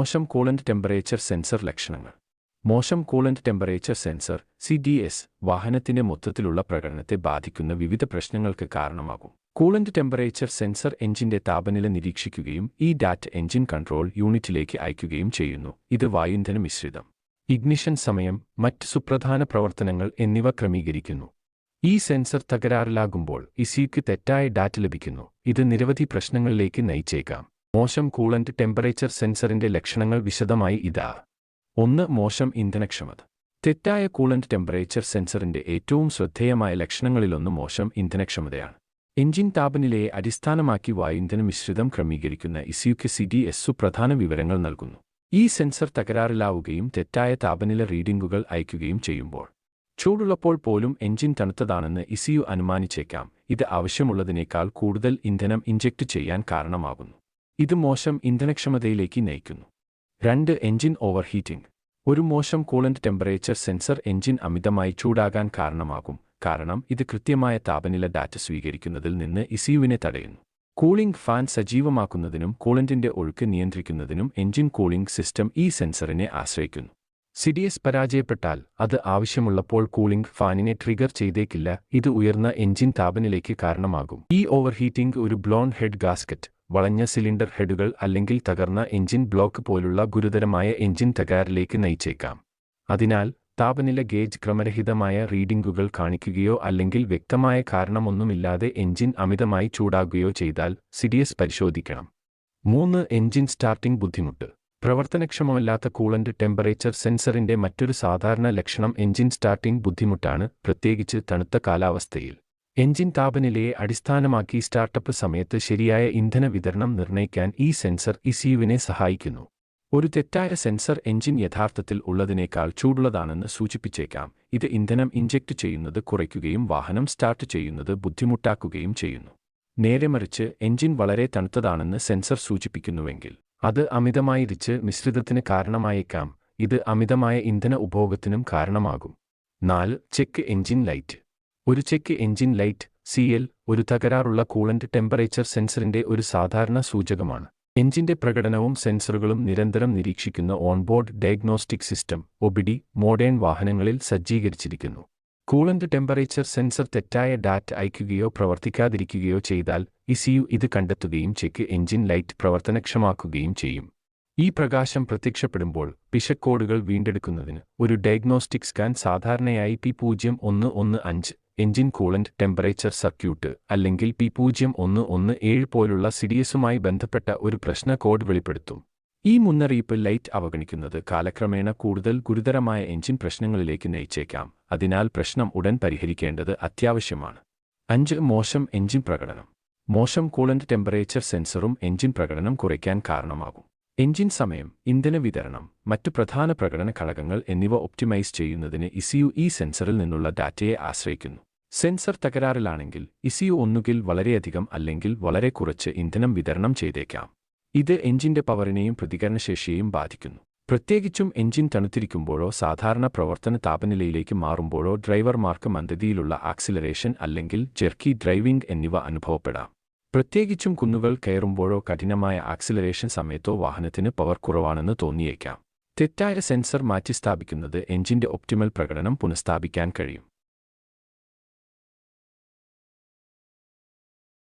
മോശം coolant temperature sensor ലക്ഷണങ്ങൾ. മോശം coolant temperature sensor C D S വാഹനത്തിന്റെ മൊത്തത്തിലുള്ള പ്രകടനത്തെ ബാധിക്കുന്ന വിവിധ പ്രശ്നങ്ങൾക്ക് കാരണമാകും. കൂളന്റ് ടെമ്പറേച്ചർ സെൻസർ എഞ്ചിന്റെ താപനില നിരീക്ഷിക്കുകയും ഈ ഡാറ്റ എഞ്ചിൻ കൺട്രോൾ യൂണിറ്റിലേക്ക് അയക്കുകയും ചെയ്യുന്നു. ഇത് വായുന്ധന മിശ്രിതം ഇഗ്നിഷൻ സമയം മറ്റ് സുപ്രധാന പ്രവർത്തനങ്ങൾ എന്നിവ ക്രമീകരിക്കുന്നു. ഈ സെൻസർ തകരാറിലാകുമ്പോൾ ഇസിക്ക് തെറ്റായ ഡാറ്റ ലഭിക്കുന്നു. ഇത് നിരവധി പ്രശ്നങ്ങളിലേക്ക് നയിച്ചേക്കാം. മോശം കൂളന്റ് ടെമ്പറേച്ചർ സെൻസറിന്റെ ലക്ഷണങ്ങൾ വിശദമായി ഇതാ. ഒന്ന് മോശം ഇന്ധനക്ഷമത. തെറ്റായ കൂളന്റ് ടെമ്പറേച്ചർ സെൻസറിന്റെ ഏറ്റവും ശ്രദ്ധേയമായ ലക്ഷണങ്ങളിലൊന്ന് മോശം ഇന്ധനക്ഷമതയാണ്. എഞ്ചിൻ താപനിലയെ അടിസ്ഥാനമാക്കി വായുന്ധന മിശ്രിതം ക്രമീകരിക്കുന്ന ഇസിയുക്ക് സി ഡി എസ് പ്രധാന വിവരങ്ങൾ നൽകുന്നു. ഈ സെൻസർ തകരാറിലാവുകയും തെറ്റായ താപനില റീഡിംഗുകൾ അയക്കുകയും ചെയ്യുമ്പോൾ. ചൂടുള്ളപ്പോൾ പോലും എഞ്ചിൻ തണുത്തതാണെന്ന് ഇസിയു അനുമാനിച്ചേക്കാം. ഇത് ആവശ്യമുള്ളതിനേക്കാൾ കൂടുതൽ ഇന്ധനം ഇഞ്ചക്ട് ചെയ്യാൻ കാരണമാകുന്നു. ഇത് മോശം ഇന്ധനക്ഷമതയിലേക്ക് നയിക്കുന്നു. രണ്ട് എഞ്ചിൻ ഓവർഹീറ്റിംഗ്. ഒരു മോശം കൂളന്റ് ടെമ്പറേച്ചർ സെൻസർ എഞ്ചിൻ അമിതമായി ചൂടാകാൻ കാരണമാകും. കാരണം ഇത് കൃത്യമായ താപനില ഡാറ്റ സ്വീകരിക്കുന്നതിൽ നിന്ന് ഇസിയുവിനെ തടയുന്നു. കൂളിംഗ് ഫാൻ സജീവമാക്കുന്നതിനും കൂളന്റിന്റെ ഒഴുക്ക് നിയന്ത്രിക്കുന്നതിനും എഞ്ചിൻ കൂളിംഗ് സിസ്റ്റം ഈ സെൻസറിനെ ആശ്രയിക്കുന്നു. സിഡിഎസ് പരാജയപ്പെട്ടാൽ അത് ആവശ്യമുള്ളപ്പോൾ കൂളിംഗ് ഫാനിനെ ട്രിഗർ ചെയ്തേക്കില്ല ഇത് ഉയർന്ന എഞ്ചിൻ താപനിലയ്ക്ക് കാരണമാകും. ഈ ഓവർഹീറ്റിംഗ് ഒരു ബ്ലോൺ ഹെഡ് ഗാസ്കറ്റ് വളഞ്ഞ സിലിണ്ടർ ഹെഡുകൾ അല്ലെങ്കിൽ തകർന്ന എഞ്ചിൻ ബ്ലോക്ക് പോലുള്ള ഗുരുതരമായ എഞ്ചിൻ തകരാറിലേക്ക് നയിച്ചേക്കാം. അതിനാൽ താപനില ഗേജ് ക്രമരഹിതമായ റീഡിംഗുകൾ കാണിക്കുകയോ അല്ലെങ്കിൽ വ്യക്തമായ കാരണമൊന്നുമില്ലാതെ എഞ്ചിൻ അമിതമായി ചൂടാകുകയോ ചെയ്താൽ സിഡിഎസ് പരിശോധിക്കണം. മൂന്ന് എഞ്ചിൻ സ്റ്റാർട്ടിംഗ് ബുദ്ധിമുട്ട്. പ്രവർത്തനക്ഷമമല്ലാത്ത കൂളന്റ് ടെമ്പറേച്ചർ സെൻസറിന്റെ മറ്റൊരു സാധാരണ ലക്ഷണം എഞ്ചിൻ സ്റ്റാർട്ടിംഗ് ബുദ്ധിമുട്ടാണ് പ്രത്യേകിച്ച് തണുത്ത കാലാവസ്ഥയിൽ. എഞ്ചിൻ താപനിലയെ അടിസ്ഥാനമാക്കി സ്റ്റാർട്ടപ്പ് സമയത്ത് ശരിയായ ഇന്ധന വിതരണം നിർണയിക്കാൻ ഈ സെൻസർ ഇസിയുവിനെ സഹായിക്കുന്നു. ഒരു തെറ്റായ സെൻസർ എഞ്ചിൻ യഥാർത്ഥത്തിൽ ഉള്ളതിനേക്കാൾ ചൂടുള്ളതാണെന്ന് സൂചിപ്പിച്ചേക്കാം. ഇത് ഇന്ധനം ഇഞ്ചക്ട് ചെയ്യുന്നത് കുറയ്ക്കുകയും വാഹനം സ്റ്റാർട്ട് ചെയ്യുന്നത് ബുദ്ധിമുട്ടാക്കുകയും ചെയ്യുന്നു. നേരെ മറിച്ച് എഞ്ചിൻ വളരെ തണുത്തതാണെന്ന് സെൻസർ സൂചിപ്പിക്കുന്നുവെങ്കിൽ അത് അമിതമായിരിച്ച് മിശ്രിതത്തിന് കാരണമായേക്കാം. ഇത് അമിതമായ ഇന്ധന ഉപഭോഗത്തിനും കാരണമാകും. നാല് ചെക്ക് എഞ്ചിൻ ലൈറ്റ്. ഒരു check engine light C L ഒരു തകരാറുള്ള കൂളന്റ് ടെമ്പറേച്ചർ സെൻസറിന്റെ ഒരു സാധാരണ സൂചകമാണ്. എഞ്ചിന്റെ പ്രകടനവും സെൻസറുകളും നിരന്തരം നിരീക്ഷിക്കുന്ന onboard diagnostic system OBD modern വാഹനങ്ങളിൽ സജ്ജീകരിച്ചിരിക്കുന്നു. കൂളന്റ് ടെമ്പറേച്ചർ സെൻസർ തെറ്റായ ഡാറ്റ അയക്കുകയോ പ്രവർത്തിക്കാതിരിക്കുകയോ ചെയ്താൽ ഇസിയു ഇത് കണ്ടെത്തുകയും ചെക്ക് എഞ്ചിൻ ലൈറ്റ് പ്രവർത്തനക്ഷമാക്കുകയും ചെയ്യും. ഈ പ്രകാശം പ്രത്യക്ഷപ്പെടുമ്പോൾ പിശക്കോഡുകൾ വീണ്ടെടുക്കുന്നതിന് ഒരു ഡയഗ്നോസ്റ്റിക് സ്കാൻ സാധാരണയായി പി പൂജ്യം ഒന്ന് ഒന്ന് അഞ്ച് എഞ്ചിൻ കൂളന്റ് ടെമ്പറേച്ചർ സർക്യൂട്ട് അല്ലെങ്കിൽ പി പൂജ്യം ഒന്ന് ഒന്ന് ഏഴ് പോലുള്ള സിഡിയസുമായി ബന്ധപ്പെട്ട ഒരു പ്രശ്ന കോഡ് വെളിപ്പെടുത്തും. ഈ മുന്നറിയിപ്പ് ലൈറ്റ് അവഗണിക്കുന്നത് കാലക്രമേണ കൂടുതൽ ഗുരുതരമായ എഞ്ചിൻ പ്രശ്നങ്ങളിലേക്ക് നയിച്ചേക്കാം. അതിനാൽ പ്രശ്നം ഉടൻ പരിഹരിക്കേണ്ടത് അത്യാവശ്യമാണ്. അഞ്ച്. മോശം എഞ്ചിൻ പ്രകടനം. മോശം കൂളന്റ് ടെമ്പറേച്ചർ സെൻസറും എഞ്ചിൻ പ്രകടനം കുറയ്ക്കാൻ കാരണമാകും. എഞ്ചിൻ സമയം ഇന്ധന വിതരണം മറ്റ് പ്രധാന പ്രകടന ഘടകങ്ങൾ എന്നിവ ഒപ്റ്റിമൈസ് ചെയ്യുന്നതിന് ഇസിയു ഈ സെൻസറിൽ നിന്നുള്ള ഡാറ്റയെ ആശ്രയിക്കുന്നു. സെൻസർ തകരാറിലാണെങ്കിൽ ഇസിയു ഒന്നുകിൽ വളരെയധികം അല്ലെങ്കിൽ വളരെ കുറച്ച് ഇന്ധനം വിതരണം ചെയ്തേക്കാം. ഇത് എഞ്ചിന്റെ പവറിനെയും പ്രതികരണശേഷിയെയും ബാധിക്കുന്നു. പ്രത്യേകിച്ചും എഞ്ചിൻ തണുത്തിരിക്കുമ്പോഴോ സാധാരണ പ്രവർത്തന താപനിലയിലേക്ക് മാറുമ്പോഴോ ഡ്രൈവർമാർക്ക് മന്ദതിയിലുള്ള ആക്സിലറേഷൻ അല്ലെങ്കിൽ ജെർക്കി ഡ്രൈവിംഗ് എന്നിവ അനുഭവപ്പെടാം. പ്രത്യേകിച്ചും കുന്നുകൾ കയറുമ്പോഴോ കഠിനമായ ആക്സിലറേഷൻ സമയത്തോ വാഹനത്തിന് പവർ കുറവാണെന്ന് തോന്നിയേക്കാം. തെറ്റായ സെൻസർ മാറ്റിസ്ഥാപിക്കുന്നത് എഞ്ചിന്റെ ഒപ്റ്റിമൽ പ്രകടനം പുനഃസ്ഥാപിക്കാൻ കഴിയും.